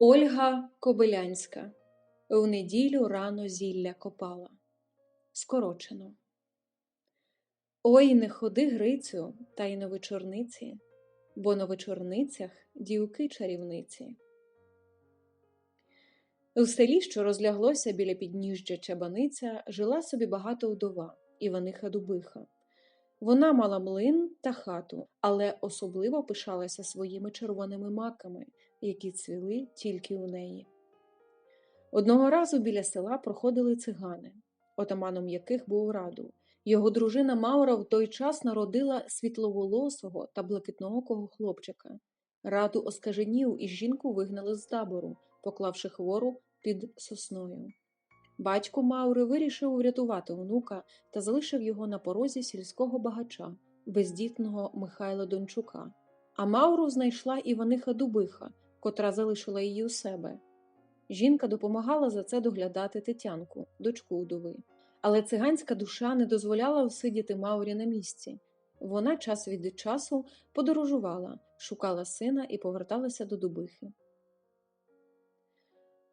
Ольга Кобилянська В неділю рано зілля копала. Скорочено. Ой, не ходи Грицю, та й на вечорниці, бо на вечорницях дівки чарівниці. У селі, що розляглося біля підніжжя чабаниця, жила собі багата удова Іваниха Дубиха. Вона мала млин та хату, але особливо пишалася своїми червоними маками, які цвіли тільки у неї. Одного разу біля села проходили цигани, отаманом яких був раду. Його дружина Маура в той час народила світловолосого та блакитноокого хлопчика. Раду оскаженів і жінку вигнали з табору, поклавши хвору під сосною. Батько Маури вирішив врятувати онука та залишив його на порозі сільського багача, бездітного Михайла Дончука. А Мауру знайшла Іваниха Дубиха, котра залишила її у себе. Жінка допомагала за це доглядати Тетянку, дочку удови. Але циганська душа не дозволяла всидіти Маурі на місці. Вона час від часу подорожувала, шукала сина і поверталася до Дубихи.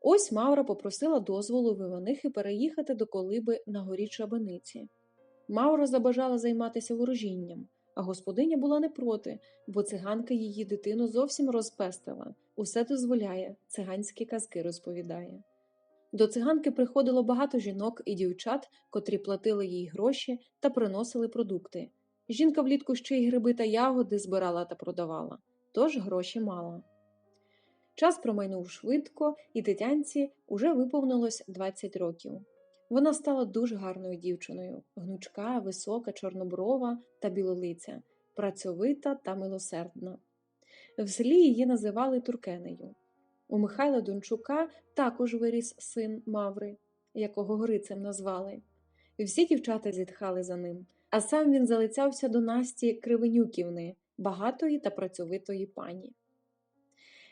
Ось Маура попросила дозволу в Іванихи переїхати до колиби на горі Чабаниці. Маура забажала займатися ворожінням, а господиня була не проти, бо циганка її дитину зовсім розпестила, усе дозволяє, циганські казки розповідає. До циганки приходило багато жінок і дівчат, котрі платили їй гроші та приносили продукти. Жінка влітку ще й гриби та ягоди збирала та продавала, тож гроші мала. Час промайнув швидко, і Тетянці уже виповнилось 20 років. Вона стала дуже гарною дівчиною, гнучка, висока, чорноброва та білолиця, працьовита та милосердна. В селі її називали Туркенею. У Михайла Дончука також виріс син Маври, якого Грицем назвали. І всі дівчата зітхали за ним, а сам він залицявся до Насті Кривенюківни, багатої та працьовитої пані.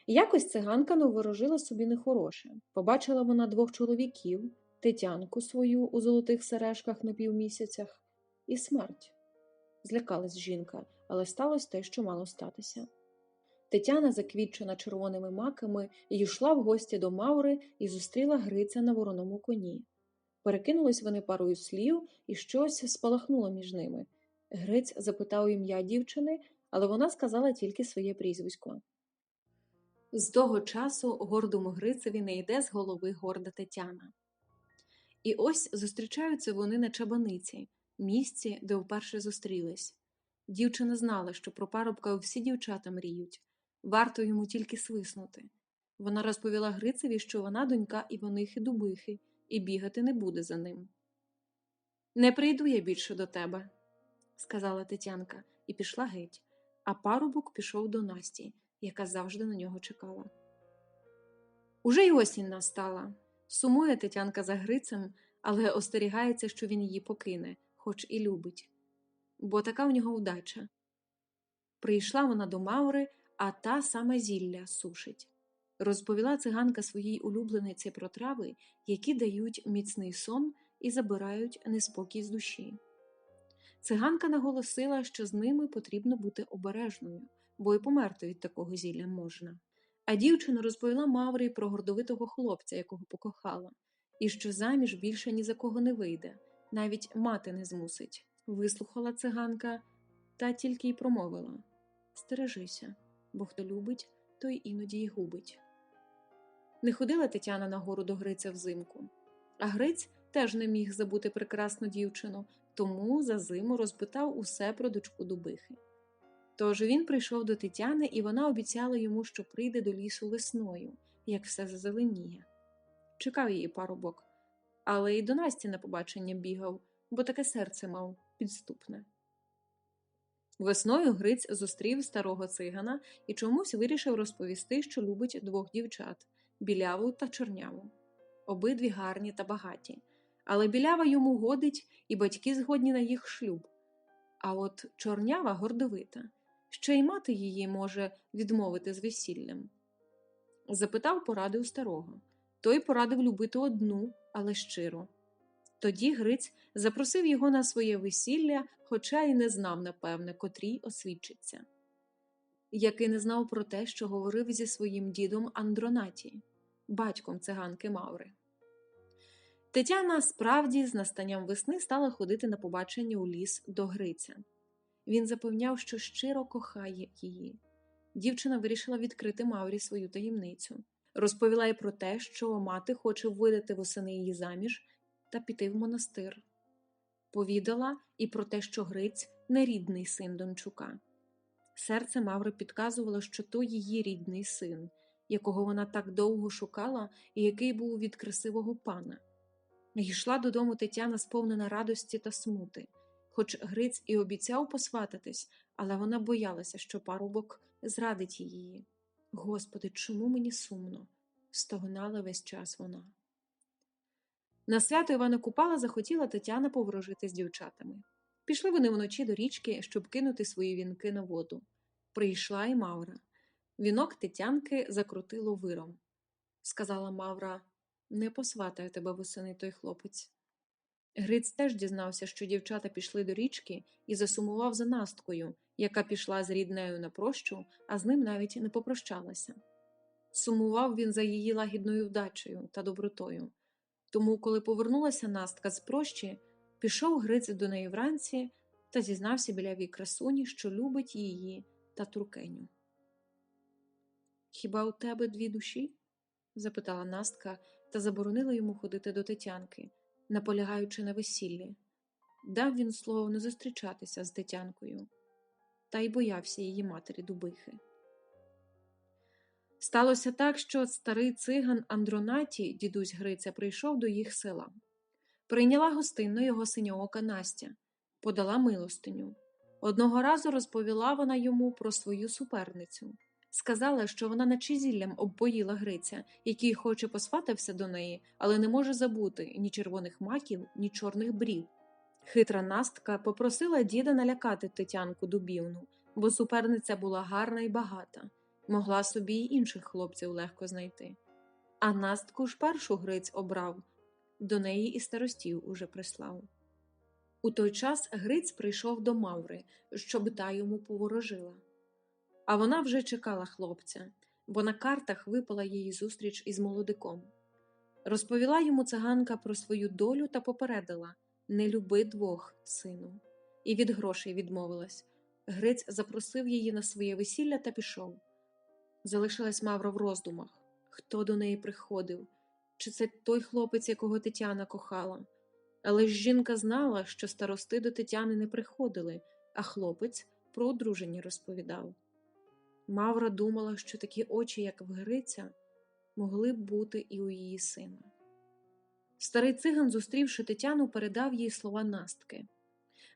Якось циганка новорожила собі нехороше. Побачила вона двох чоловіків, тетянку свою у золотих сережках на півмісяцях, і смерть. Злякалась жінка, але сталося те, що мало статися. Тетяна, заквітчена червоними маками, йшла в гості до Маури і зустріла Гриця на вороному коні. Перекинулись вони парою слів, і щось спалахнуло між ними. Гриць запитав ім'я дівчини, але вона сказала тільки своє прізвисько. З того часу гордому Грицеві не йде з голови горда Тетяна. І ось зустрічаються вони на чабаниці, місці, де вперше зустрілись. Дівчина знала, що про парубка всі дівчата мріють, варто йому тільки свиснути. Вона розповіла Грицеві, що вона донька Іванихи Дубихи, і бігати не буде за ним. Не прийду я більше до тебе, сказала Тетянка, і пішла геть, а парубок пішов до Насті яка завжди на нього чекала. Уже й осінь настала. Сумує Тетянка за Грицем, але остерігається, що він її покине, хоч і любить. Бо така в нього удача. Прийшла вона до Маури, а та саме зілля сушить. Розповіла циганка своїй улюблениці про трави, які дають міцний сон і забирають неспокій з душі. Циганка наголосила, що з ними потрібно бути обережною, бо й померти від такого зілля можна. А дівчина розповіла Маврі про гордовитого хлопця, якого покохала, і що заміж більше ні за кого не вийде, навіть мати не змусить. Вислухала циганка та тільки й промовила Стережися, бо хто любить, той іноді й губить. Не ходила Тетяна на гору до Гриця взимку, а Гриць теж не міг забути прекрасну дівчину, тому за зиму розпитав усе про дочку Дубихи. Тож він прийшов до Тетяни, і вона обіцяла йому, що прийде до лісу весною, як все зазеленіє. Чекав її парубок, але й до Насті на побачення бігав, бо таке серце мав підступне. Весною Гриць зустрів старого цигана і чомусь вирішив розповісти, що любить двох дівчат біляву та чорняву. Обидві гарні та багаті, але білява йому годить, і батьки згодні на їх шлюб. А от чорнява гордовита ще й мати її може відмовити з весіллям. Запитав поради у старого. Той порадив любити одну, але щиро. Тоді Гриць запросив його на своє весілля, хоча й не знав, напевне, котрій освідчиться. який не знав про те, що говорив зі своїм дідом Андронаті, батьком циганки Маври. Тетяна справді з настанням весни стала ходити на побачення у ліс до Гриця. Він запевняв, що щиро кохає її. Дівчина вирішила відкрити Маврі свою таємницю. Розповіла й про те, що мати хоче видати восени її заміж та піти в монастир. Повідала і про те, що Гриць не рідний син Дончука. Серце Маври підказувало, що то її рідний син, якого вона так довго шукала і який був від красивого пана. Йшла додому Тетяна, сповнена радості та смути, хоч Гриць і обіцяв посвататись, але вона боялася, що парубок зрадить її. Господи, чому мені сумно? стогнала весь час вона. На свято Івана Купала захотіла Тетяна поворожити з дівчатами. Пішли вони вночі до річки, щоб кинути свої вінки на воду. Прийшла і Мавра. Вінок Тетянки закрутило виром. Сказала Мавра не посватає тебе восени той хлопець. Гриць теж дізнався, що дівчата пішли до річки і засумував за насткою, яка пішла з ріднею на прощу, а з ним навіть не попрощалася. Сумував він за її лагідною вдачею та добротою. Тому, коли повернулася настка з прощі, пішов Гриць до неї вранці та зізнався білявій красуні, що любить її та туркеню. Хіба у тебе дві душі? запитала Настка та заборонила йому ходити до Тетянки, наполягаючи на весіллі. Дав він слово не зустрічатися з Тетянкою, та й боявся її матері дубихи. Сталося так, що старий циган Андронаті, дідусь Гриця, прийшов до їх села. Прийняла гостинно його синьоока Настя, подала милостиню. Одного разу розповіла вона йому про свою суперницю. Сказала, що вона наче зіллям обпоїла Гриця, який хоче посватався до неї, але не може забути ні червоних маків, ні чорних брів. Хитра настка попросила діда налякати Тетянку Дубівну, бо суперниця була гарна і багата, могла собі й інших хлопців легко знайти. А настку ж першу Гриць обрав, до неї і старостів уже прислав. У той час Гриць прийшов до Маври, щоб та йому поворожила. А вона вже чекала хлопця, бо на картах випала її зустріч із молодиком. Розповіла йому циганка про свою долю та попередила не люби двох, сину, і від грошей відмовилась. Гриць запросив її на своє весілля та пішов. Залишилась Мавра в роздумах хто до неї приходив, чи це той хлопець, якого Тетяна кохала. Але ж жінка знала, що старости до Тетяни не приходили, а хлопець про одруження розповідав. Мавра думала, що такі очі, як в Гриця, могли б бути і у її сина. Старий циган, зустрівши Тетяну, передав їй слова настки,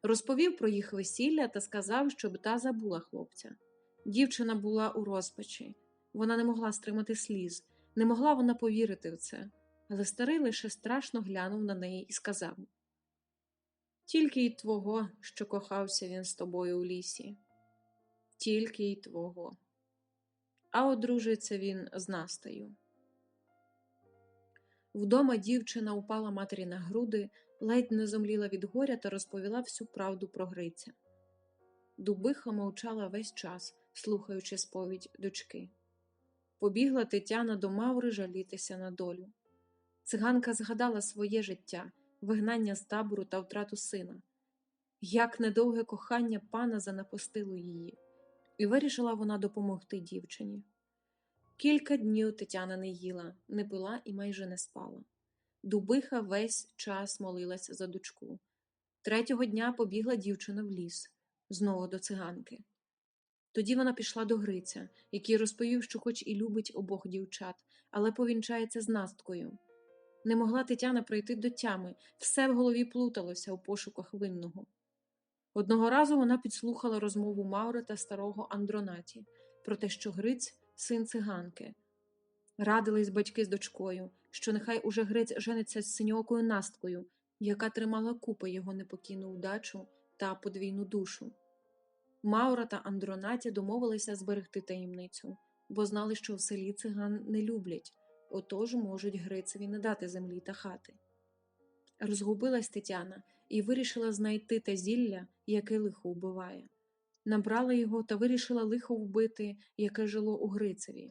розповів про їх весілля та сказав, щоб та забула хлопця. Дівчина була у розпачі, вона не могла стримати сліз, не могла вона повірити в це, але старий лише страшно глянув на неї і сказав Тільки й твого, що кохався він з тобою у лісі тільки й твого. А одружиться він з Настею. Вдома дівчина упала матері на груди, ледь не зомліла від горя та розповіла всю правду про Гриця. Дубиха мовчала весь час, слухаючи сповідь дочки. Побігла Тетяна до Маври жалітися на долю. Циганка згадала своє життя, вигнання з табору та втрату сина. Як недовге кохання пана занапостило її і вирішила вона допомогти дівчині. Кілька днів Тетяна не їла, не пила і майже не спала. Дубиха весь час молилася за дочку. Третього дня побігла дівчина в ліс, знову до циганки. Тоді вона пішла до Гриця, який розповів, що хоч і любить обох дівчат, але повінчається з насткою. Не могла Тетяна прийти до тями, все в голові плуталося у пошуках винного. Одного разу вона підслухала розмову Маури та старого Андронаті про те, що Гриць син циганки. Радились батьки з дочкою, що нехай уже Гриць жениться з синьокою насткою, яка тримала купи його непокійну удачу та подвійну душу. Маура та Андронаті домовилися зберегти таємницю, бо знали, що в селі циган не люблять, отож можуть Грицеві не дати землі та хати. Розгубилась Тетяна і вирішила знайти те зілля, яке лихо вбиває. Набрала його та вирішила лихо вбити, яке жило у Грицеві.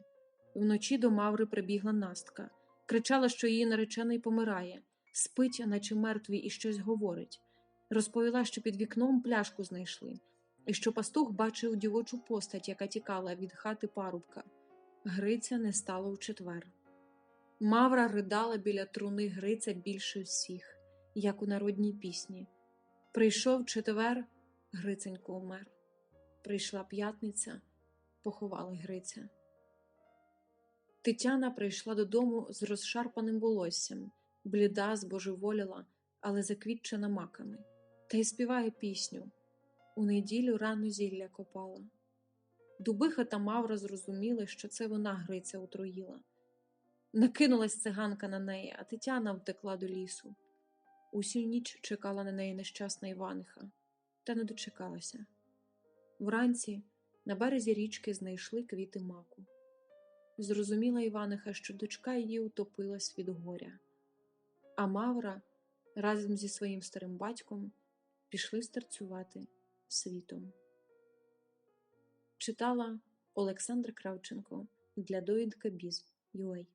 Вночі до Маври прибігла Настка. Кричала, що її наречений помирає, спить, наче мертвий, і щось говорить. Розповіла, що під вікном пляшку знайшли, і що пастух бачив дівочу постать, яка тікала від хати парубка. Гриця не стало в четвер. Мавра ридала біля труни Гриця більше всіх, як у народній пісні. Прийшов четвер, Гриценько умер. Прийшла п'ятниця, поховали Гриця. Тетяна прийшла додому з розшарпаним волоссям, бліда, збожеволіла, але заквітчена маками, та й співає пісню. У неділю рано зілля копала. Дубиха та Мавра зрозуміли, що це вона Гриця отруїла. Накинулась циганка на неї, а Тетяна втекла до лісу. Усю ніч чекала на неї нещасна Іваниха, та не дочекалася. Вранці на березі річки знайшли квіти маку. Зрозуміла Іваниха, що дочка її утопилась від горя, а Мавра разом зі своїм старим батьком пішли старцювати світом. Читала Олександр Кравченко для доїдка Біз. UA